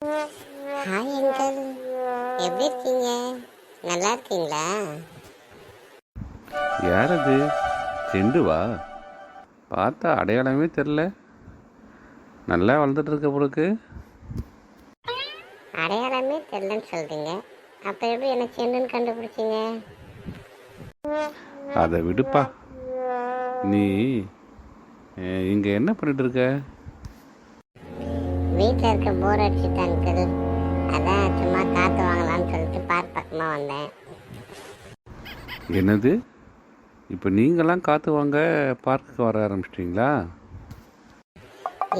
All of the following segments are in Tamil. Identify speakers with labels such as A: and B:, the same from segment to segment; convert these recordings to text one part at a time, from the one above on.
A: ஹாய் அங்கிள் எப்படி இருக்கீங்க? நல்லா இருக்கீங்களா?
B: யார் அது செண்டுவா? பார்த்தா அடையாளமே தெரில. நல்லா வளர்ந்துட்டு இருக்க பொழுக்கு
A: அடையாளமே தெரியலன்னு சொல்றீங்க. அப்போ எப்படி என்ன செண்டுன்னு கண்டுபிடிச்சீங்க?
B: அதை விடுப்பா. நீ இங்கே என்ன பண்ணிட்டு இருக்க?
A: வீட்டில் இருக்க போர் அடிச்சுட்டு அங்கிள் அதான் சும்மா காற்று வாங்கலாம்னு சொல்லிட்டு பார்க் பக்கமாக வந்தேன்.
B: என்னது? இப்போ நீங்களாம் காற்று வாங்க பார்க்குக்கு வர ஆரம்பிச்சிட்டிங்களா?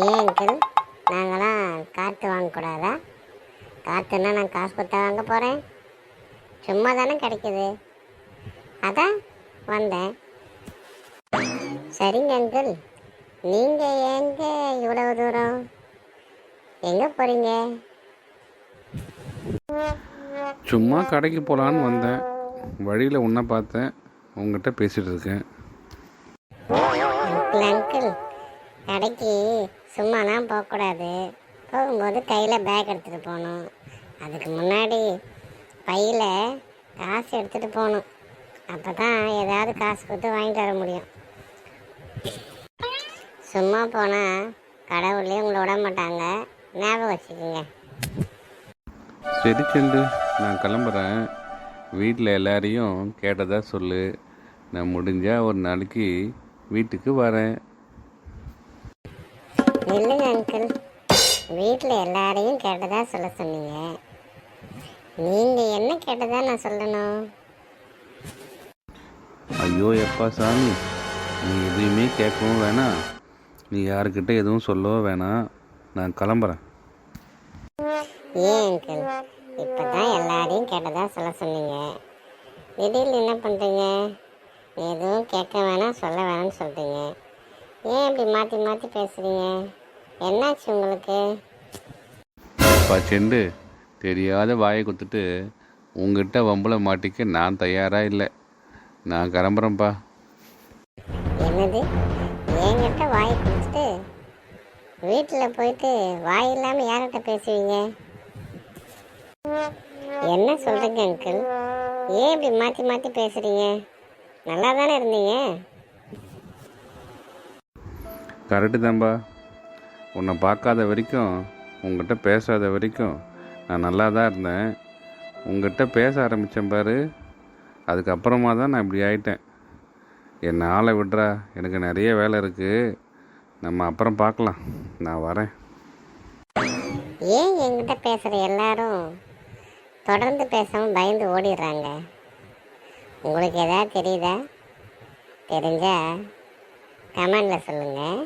A: ஏன் அங்கிள் நாங்களாம் காற்று வாங்கக்கூடாதா காற்றுன்னா நான் காசு கொடுத்தா வாங்க போகிறேன் சும்மா தானே கிடைக்குது. அதான் வந்தேன். சரிங்க அங்கிள் நீங்கள் எங்க இவ்வளவு தூரம்? எங்கே போகிறீங்க
B: சும்மா கடைக்கு போகலான்னு வந்தேன். வழியில் உன்னை பார்த்தேன். உங்ககிட்ட பேசிகிட்டு இருக்கேன்.
A: அங்கிள் கடைக்கு சும்மாலாம் போகக்கூடாது. போகும்போது கையில் பேக் எடுத்துகிட்டு போகணும். அதுக்கு முன்னாடி பையில் காசு எடுத்துகிட்டு போகணும். அப்போ தான் ஏதாவது காசு கொடுத்து வாங்கிட்டு வர முடியும். சும்மா போனால் கடவுளே உங்களை விட மாட்டாங்க. ஞாபகம் வச்சுக்கோங்க.
B: சரி செண்டு நான் கிளம்புறேன். வீட்டில் எல்லாரையும் கேட்டதா சொல்லு. நான் முடிஞ்சால் ஒரு நாளைக்கு வீட்டுக்கு வரேன்.
A: இல்லைங்க அங்கிள் வீட்டில் எல்லாரையும் கேட்டதா சொல்ல சொன்னீங்க. நீங்கள் என்ன கேட்டதா நான் சொல்லணும்?
B: ஐயோ எப்பா சாமி. நீ எதையுமே கேட்கவும் வேணாம். நீ யாருக்கிட்ட எதுவும் சொல்லவும் வேணாம். நான் கிளம்புறேன்.
A: ஏன் அங்கிள் இப்போ தான் எல்லாரையும் கேட்டதா சொல்ல சொன்னீங்க. திடீர்னு என்ன பண்ணுறீங்க எதுவும் கேட்க வேணாம் சொல்ல வேணாம்னு சொல்கிறீங்க ஏன் இப்படி மாற்றி மாற்றி பேசுகிறீங்க என்னாச்சு உங்களுக்கு?
B: அப்பா செண்டு தெரியாத வாயை கொடுத்துட்டு உங்ககிட்ட வம்புல மாட்டிக்க நான் தயாராக இல்லை. நான் கிளம்புறேன்ப்பா.
A: என்னது? என்கிட்ட வாய் கொடுத்துட்டு வீட்டில் போயிட்டு வாய் இல்லாமல் யார்கிட்ட பேசுவீங்க? என்ன சொல்கிறீங்க அங்கிள் ஏன் இப்படி மாற்றி மாற்றி பேசுகிறீங்க நல்லா தானே இருந்தீங்க?
B: கரெக்டு தான்பா. உன்னை பார்க்காத வரைக்கும் உங்ககிட்ட பேசாத வரைக்கும் நான் நல்லா தான் இருந்தேன். உங்ககிட்ட பேச ஆரம்பித்தேன் பாரு. அதுக்கப்புறமா தான் நான் இப்படி ஆயிட்டேன். என்னை ஆளை விட்றா. எனக்கு நிறைய வேலை இருக்குது நம்ம அப்புறம் பார்க்கலாம். நான் வரேன்.
A: ஏன் என்கிட்ட பேசுகிற எல்லாரும் தொடர்ந்து பேசாமல் பயந்து ஓடிடுறாங்க? உங்களுக்கு எதாவது தெரியுதா? தெரிஞ்சால் கமெண்டில் சொல்லுங்கள்